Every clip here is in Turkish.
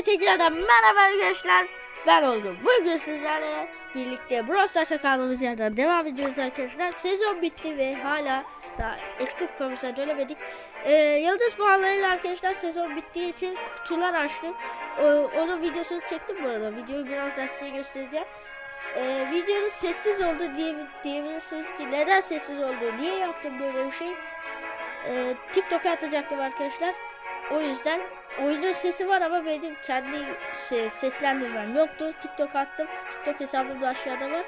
Hepinize tekrardan merhaba arkadaşlar. Ben Olgun. Bugün sizlerle birlikte Brawl Stars'a kaldığımız yerden devam ediyoruz arkadaşlar. Sezon bitti ve hala daha eski kupamıza dönemedik. Ee, yıldız puanlarıyla arkadaşlar sezon bittiği için kutular açtım. O, onun videosunu çektim bu arada. Videoyu birazdan size göstereceğim. Ee, videonun sessiz oldu diye diyebilirsiniz ki neden sessiz oldu? Niye yaptım böyle bir şey? Ee, TikTok'a atacaktım arkadaşlar. O yüzden oyunun sesi var ama benim kendi se- seslendirmem yoktu. TikTok attım. TikTok hesabım da aşağıda var.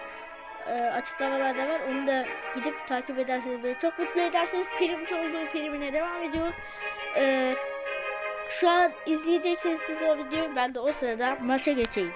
Ee, açıklamalarda var. Onu da gidip takip ederseniz beni çok mutlu ederseniz primci olduğu primine devam ediyoruz. Ee, şu an izleyeceksiniz siz o videoyu. Ben de o sırada maça geçeyim.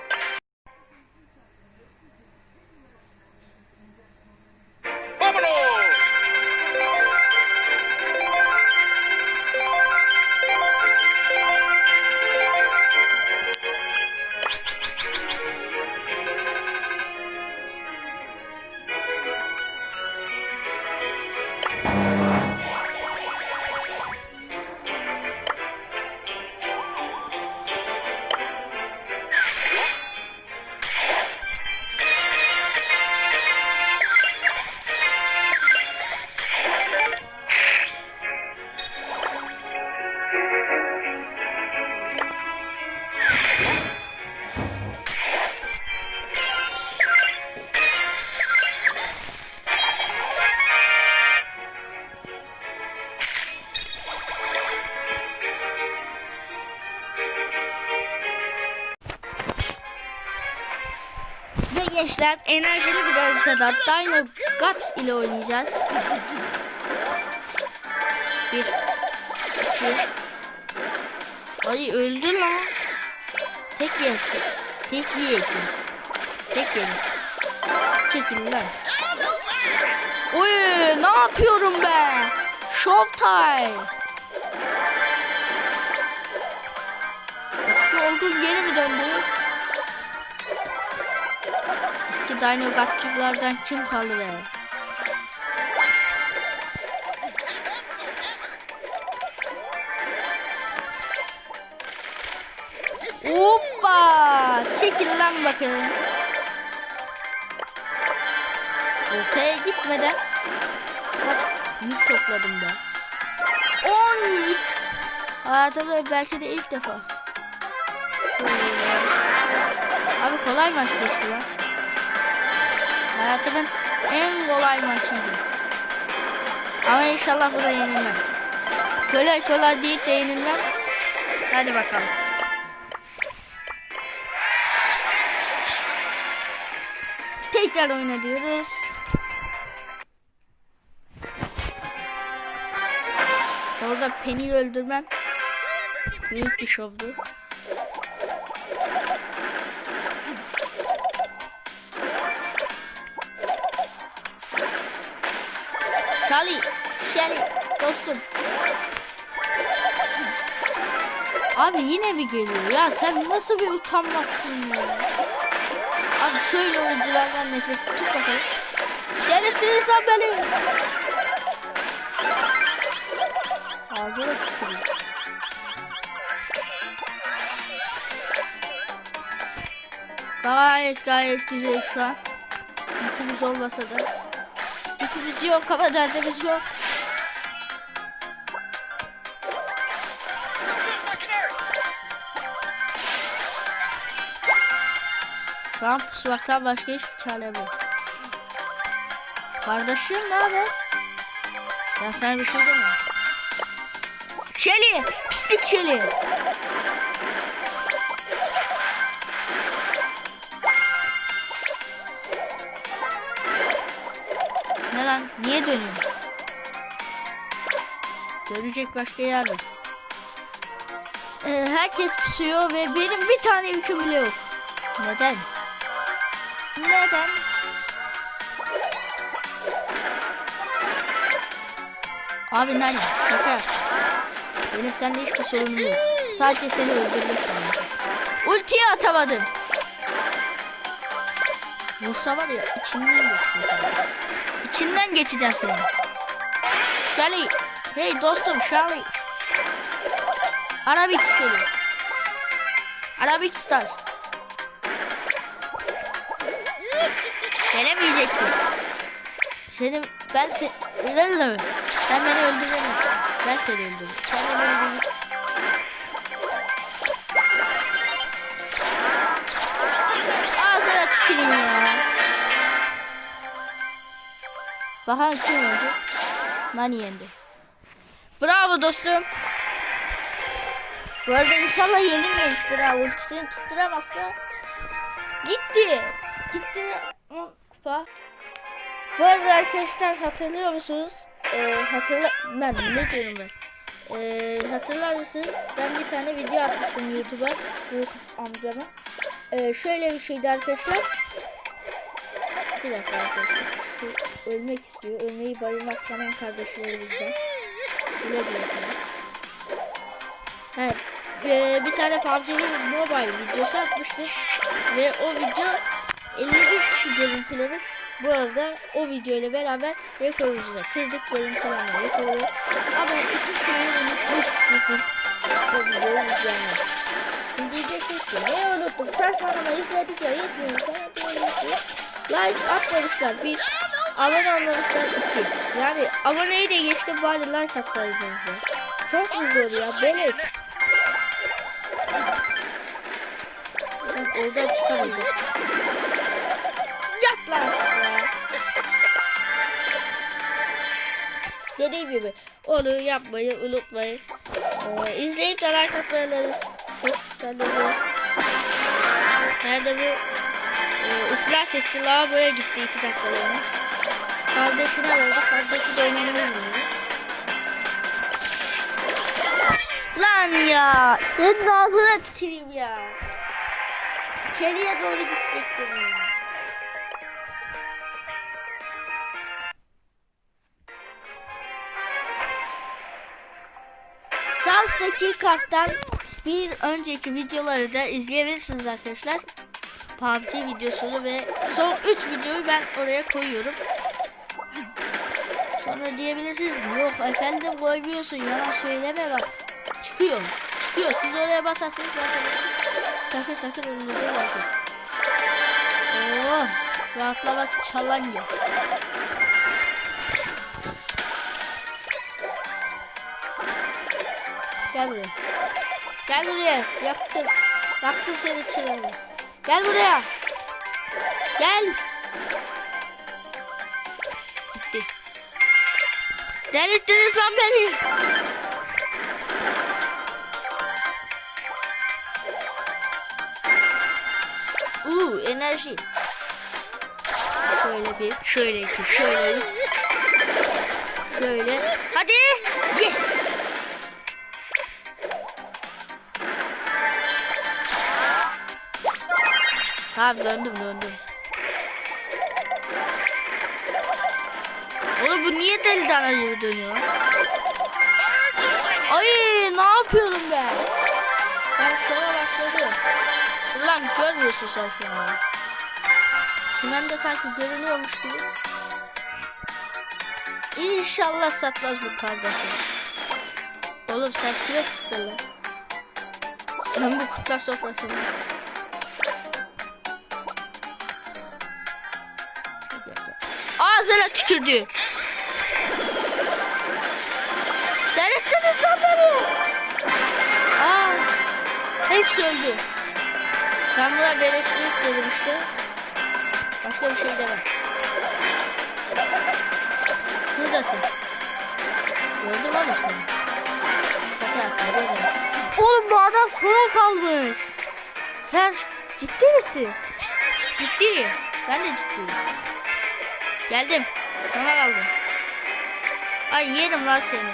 Enerjili bir haritada Dino God ile oynayacağız. Bir, iki. Ay öldü lan. Tek yesin. Tek yesin. Tek yesin. Çekil lan. Oy ne yapıyorum ben? Showtime. Eski Dino Gatçılardan kim kaldı be? Hoppa! Çekil lan bakalım. Ortaya gitmeden bak yük topladım ben. 10 yük. Hayatımda belki de ilk defa. Abi kolay maç geçti lan. Hayatımın en kolay maçıydı. Ama inşallah bu da yenilmem. Kolay kolay değil de yenilmem. Hadi bakalım. Tekrar oyna diyoruz. Orada Penny'i öldürmem. Büyük bir şovdu. Charlie, Shelly, dostum. Abi yine mi geliyor ya? Sen nasıl bir utanmazsın ya? Abi şöyle oyunculardan nefret tut bakalım. Gelirsin beni. Ağzına tüküreyim. Gayet gayet güzel şu an. Yükümüz olmasa da. Yükümüz yok ama derdimiz yok. An pusmaktan başka hiçbir çarem yok. Kardeşim ne haber? Ben sana bir şey demiyorum. Şeli! Pislik Şeli! Dönüyorsun? Dönecek başka yer yok. Ee, herkes pusuyor ve benim bir tane yüküm bile yok. Neden? Neden? Abi Nani şaka. Benim sende hiçbir sorunum yok. Sadece seni öldürmek sanırım. Ultiyi atamadım. Vursa var ya içinden geçeceğim. İçinden geçeceğim seni. Shelly. Hey dostum Shelly. Ara bir kişiyi. Arabic Stars. Gelemeyeceksin. Seni ben se öldürürüm? Sen beni öldüremezsin. Ben seni öldürürüm. Sen beni öldürürüm. Bakalım kim öldü? Nani yendi. Bravo dostum. Bu arada inşallah yenilmemiştir ha. Ultisini tutturamazsa gitti. Gitti kupa. Bu arada arkadaşlar hatırlıyor musunuz? Ee, hatırla... Lan ne diyorum ben? Ee, hatırlar mısınız? Ben bir tane video atmıştım YouTube'a. YouTube amcama. Ee, şöyle bir şeydi arkadaşlar. Bir dakika arkadaşlar. Ölmek istiyor. Ölmeyi bayılmak sanan kardeşlerimizden. Güle sana. Evet. Ee, bir tane PUBG'nin mobile videosu atmıştı. Ve o video 51 kişi görüntülemiş. Bu arada o video ile beraber rekorumuzu da kırdık. Görüntülenme rekoru. Ama iki tane unutmuşsun. O videoyu izleyenler. Diyeceksiniz ki ne unuttum? Saçmalama izledik ya yetmiyor. Sana diyorum Like atmamışlar. Bir abone olmamışlar. iki. Yani aboneyi de geçtim bari like ya. Çok zor ya? Beleş. Ben oradan çıkamayacağım. Yat. Dediğim gibi onu yapmayı unutmayın. Ee, izleyip de like atmayı. Nerede bu? Ee, iflas etti lavaboya gitti iki dakikalığına. Verdi. Kardeşi de oynamıyor. Lan ya. Senin ağzına tüküreyim ya. İçeriye doğru gidecektim ya. Üstteki karttan bir önceki videoları da izleyebilirsiniz arkadaşlar. PUBG videosunu ve son 3 videoyu ben oraya koyuyorum. Sonra diyebilirsiniz yok efendim koymuyorsun yalan söyleme bak. Çıkıyor. Çıkıyor. Siz oraya basarsanız zaten takır takır önünüze gelecek. Oo, rahatlamak çalanca. Gel buraya. Gel buraya. Yaktım. Yaktım seni çırağını. Gel buraya. Gel. Delirttiniz lan beni. Uuu enerji. Şöyle bir, şöyle iki, şöyle bir. Şöyle. Hadi. Yes. Tamam döndüm döndüm. Deli dana gibi dönüyor? Ay ne yapıyorum ben? Ben sonra başladı. Ulan görmüyorsun sen şu an. Çimen de sanki görünüyormuş gibi. İnşallah satmaz bu kardeşim. Oğlum sen kime tuttun lan? Sen bu kutlar sofrasında. Ağzına tükürdü. Öldü. Ben buna beleşlik dedim işte. Başka bir şey demem. Buradasın. Gördüm oğlum seni. Şaka yapma. Oğlum bu adam sona kalmış. Sen ciddi misin? Ciddiyim. Ben de ciddiyim. Geldim. Sana kaldım. Ay yerim lan seni.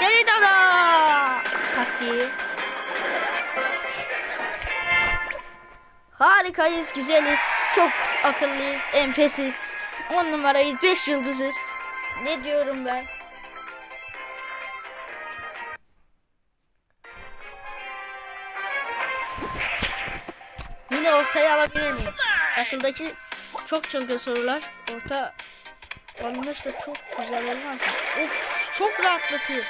Deli dada. Taktiği. Harikayız, güzeliz, çok akıllıyız, enfesiz. 10 numarayız, 5 yıldızız. Ne diyorum ben? Yine ortaya alabilir miyim? Akıldaki çok çılgın sorular. Orta alınırsa çok güzel olmaz? Of, çok rahatlatıyor.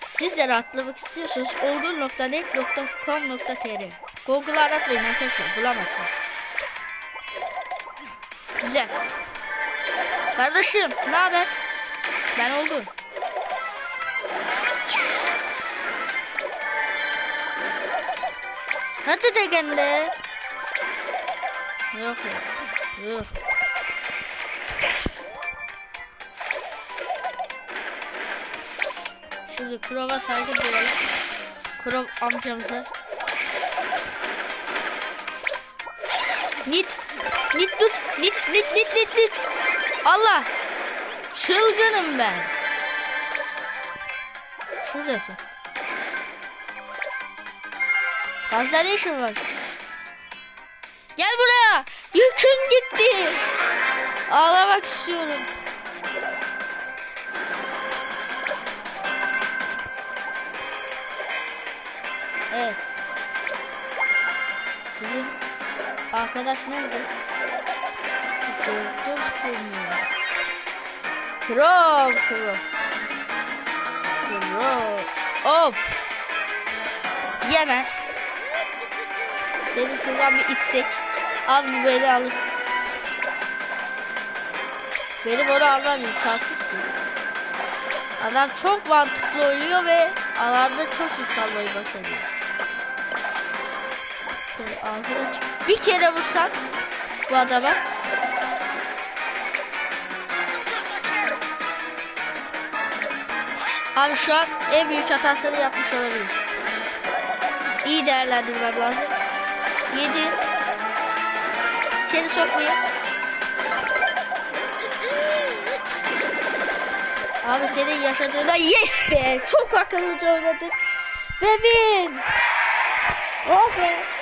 Siz de rahatlamak istiyorsanız olgun.net.com.tr Google'ı aratmayın arkadaşlar bulamazsınız. Güzel. Kardeşim ne haber? Ben oldum. Hadi de kendi. Yok yok. Yok. Şimdi Krova saygı duyalım. Krov amcamıza. Nit. Nit dur. Nit nit nit nit nit. Allah. Çılgınım ben. Şuradasın. Fazla ne işin var? Gel buraya. Yükün gitti. Ağlamak istiyorum. Evet. Bizim arkadaş nerede? Gördüm seni. Krov, krov. Krov. Of. Yeme. Seni şuradan bir istek. Abi beni alır. Benim onu almam imkansız ki. Adam çok mantıklı oynuyor ve alanda çok yıkanmayı başarıyor. Şöyle ağzına çık. Bir kere vursak bu adama. Abi şu an en büyük hatasını yapmış olabilir. İyi değerlendirmem lazım. 7 İçeri sokmayın. Abi senin yaşadığına yes be. Çok akıllıca oynadık. Bebeğim. Oh be.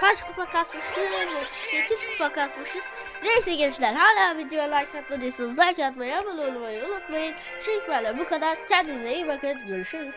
Kaç kupa kasmışız? 8 kupa kasmışız. Neyse gençler hala videoya like atmadıysanız like atmayı, abone olmayı unutmayın. Şimdilik böyle bu kadar. Kendinize iyi bakın. Görüşürüz.